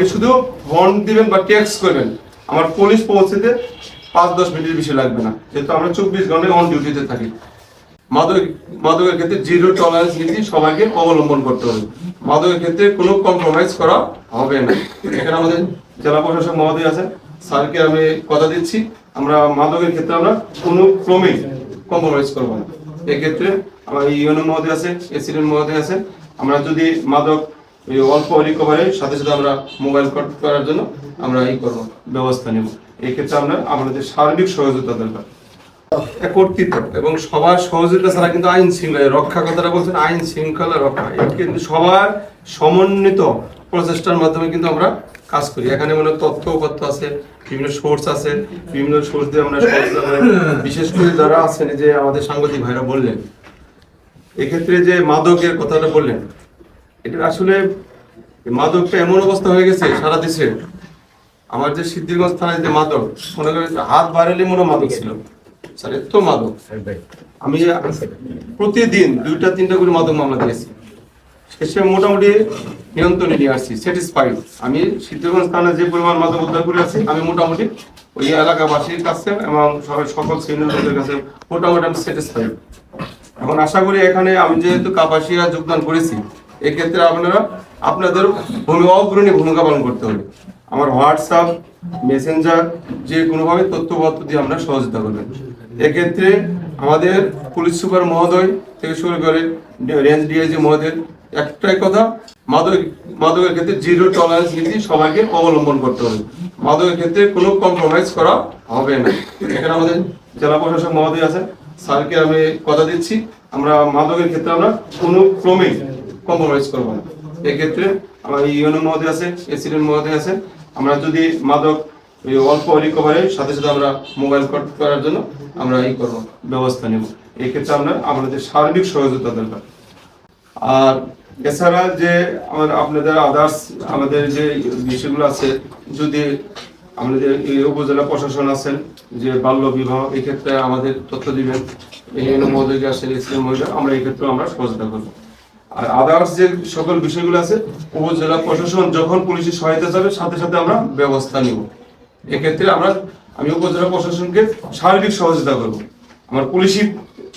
আমাকে শুধু হর্ন দিবেন বা ট্যাক্স করবেন। আমার পুলিশ পৌঁছতে পাঁচ, দশ মিনিটের বেশি লাগবে না। যেহেতু আমরা চব্বিশ ঘন্টায় অন ডিউটিতে থাকি। মাদক মাদকের ক্ষেত্রে জিরো টলারেন্স নীতি সবাইকে অবলম্বন করতে হবে। মাদকের ক্ষেত্রে কোনো কম্প্রোমাইজ করা হবে না। এখানে আমাদের জেলা প্রশাসক মহোদয় আছে স্যারকে আমি কথা দিচ্ছি। আমরা মাদকের ক্ষেত্রে আমরা কোনো ক্রমেই কম্প্রোমাইজ করব না। এক্ষেত্রে আমার ইউএনও মহোদয় আছে এসিডেন্ট মহোদয় আছে আমরা যদি মাদক এই অল্প রিকভারি সাথে সাথে আমরা মোবাইল করার জন্য আমরা এই করব ব্যবস্থা নেব। এই ক্ষেত্রে আমরা আমাদের সার্বিক সহযোগিতা দরকার। কর্তৃত্ব এবং সবার সহযোগিতা ছাড়া কিন্তু আইন শৃঙ্খলা রক্ষা কথাটা বলছেন আইন শৃঙ্খলা রক্ষা। কিন্তু সবার সমন্বিত প্রচেষ্টার মাধ্যমে কিন্তু আমরা কাজ করি। এখানে মনে তথ্য উপাত্ত আছে, বিভিন্ন সোর্স আছে। বিভিন্ন সোর্স দিয়ে আমরা বিশেষ করে যারা আছেন যে আমাদের সাংবাদিক ভাইরা বললেন, এক্ষেত্রে যে মাদকের কথাটা বললেন এটা আসলে মাদকটা এমন অবস্থা হয়ে গেছে সারা দেশে। আমার যে সিদ্ধিরগঞ্জ থানায় যে মাদক, মনে করেন হাত বাড়ালে মনে মাদক ছিল। স্যার, এত মাদক। আমি প্রতিদিন দুইটা, তিনটা করে মাদক মামলা দিয়েছি। শেষে মোটামুটি নিয়ন্ত্রণে নিয়ে আসছি স্যাটিসফাইড আমি সিদ্ধিরগঞ্জ থানায় যে পরিমাণ মাদক উদ্ধার করে আছি, আমি মোটামুটি ওই এলাকাবাসীর কাছে এবং সবাই, সকল শ্রেণির কাছে মোটামুটি আমি স্যাটিসফাইড এখন আশা করি এখানে আমি যেহেতু কাপাসিয়া যোগদান করেছি এক্ষেত্রে আপনারা আপনাদের ভূমিকা অগ্রণী ভূমিকা পালন করতে হবে। আমার হোয়াটসঅ্যাপ মেসেঞ্জার যে কোনোভাবে তথ্যপত্র দিয়ে আমরা সহযোগিতা করবেন। এক্ষেত্রে আমাদের পুলিশ সুপার মহোদয় থেকে শুরু করে রেঞ্জ ডিআইজি মহোদয়, একটাই কথা, মাদক মাদকের ক্ষেত্রে জিরো টলারেন্স নীতি সবাইকে অবলম্বন করতে হবে। মাদকের ক্ষেত্রে কোনো কম্প্রোমাইজ করা হবে না। এখানে আমাদের জেলা প্রশাসক মহোদয় আছে স্যারকে আমি কথা দিচ্ছি। আমরা মাদকের ক্ষেত্রে আমরা কোনো ক্রমেই কম্প্রোমাইজ করব। না এক্ষেত্রে আমার ইউএনও মহোদয় আছে এসিডেন্ট মহোদয় আছে। আমরা যদি মাদক অল্প রিকভারি সাথে সাথে আমরা মোবাইল করার জন্য আমরা এই করব, ব্যবস্থা নেব। এই ক্ষেত্রে আমরা আমাদের সার্বিক সহযোগিতা দরকার। আর এছাড়া যে আমার আপনাদের আদার্স আমাদের যে বিষয়গুলো আছে, যদি আমাদের উপজেলা প্রশাসন আছেন, যে বাল্য বিবাহ, এক্ষেত্রে আমাদের তথ্য দিবেন। এই মহোদয়কে আসেন ইসলাম মহিলা আমরা এই ক্ষেত্রে আমরা সহযোগিতা করব। আর আদার্স যে সকল বিষয়গুলো আছে, উপজেলা প্রশাসন যখন পুলিশের সহায়তা যাবে সাথে সাথে আমরা ব্যবস্থা নিব। এক্ষেত্রে আমরা, আমি উপজেলা প্রশাসনকে সার্বিক সহযোগিতা করব। আমার পুলিশি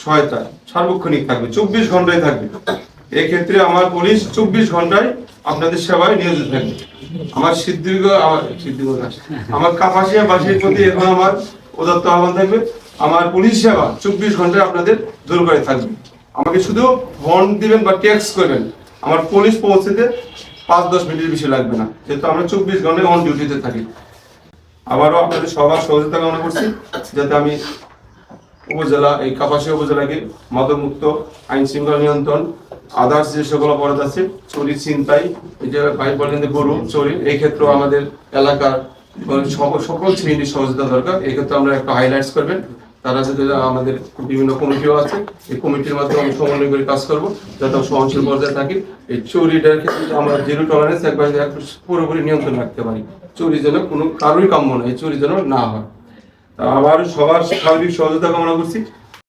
সহায়তা সার্বক্ষণিক থাকবে, চব্বিশ ঘন্টায় থাকবে। এক্ষেত্রে আমার পুলিশ চব্বিশ ঘন্টায় আপনাদের সেবায় নিয়োজিত থাকবে। আমার সিদ্ধির্ঘ আমার কাপাসিয়া বাসীর প্রতি এখন আমার উদাত্ত আহ্বান থাকবে। আমার পুলিশ সেবা চব্বিশ ঘন্টায় আপনাদের দূর করে থাকবে। আমাকে শুধু হর্ন দিবেন বা ট্যাক্স করবেন। আমার পুলিশ পৌঁছতে পাঁচ, দশ মিনিটের বেশি লাগবে না। যেহেতু আমরা চব্বিশ ঘন্টায় অন ডিউটিতে থাকি। আবারও আপনাদের সবার সহযোগিতা কামনা করছি, যাতে আমি উপজেলা, এই কাপাসিয়া উপজেলাকে মাদকমুক্ত আইন শৃঙ্খলা নিয়ন্ত্রণ আদার্স যে সকল অপরাধ আছে চুরি ছিনতাই, এই যে ভাই বলেন গরু চুরি এই ক্ষেত্রেও আমাদের এলাকার সকল সকল শ্রেণির সহযোগিতা দরকার। এই ক্ষেত্রে আমরা একটা হাইলাইটস করবেন। তারা যদি আমাদের বিভিন্ন কমিটিও আছে, এই কমিটির মাধ্যমে আমি সমন্বয় করে কাজ করব, যাতে সহনশীল পর্যায়ে থাকি। এই চুরিটার ক্ষেত্রে আমরা জিরো টলারেন্স একবার পুরোপুরি নিয়ন্ত্রণ রাখতে পারি। চুরি যেন কোনো কারোরই কাম্য নয় এই চুরি যেন না হয়। আবার সবার সার্বিক সহযোগিতা কামনা করছি।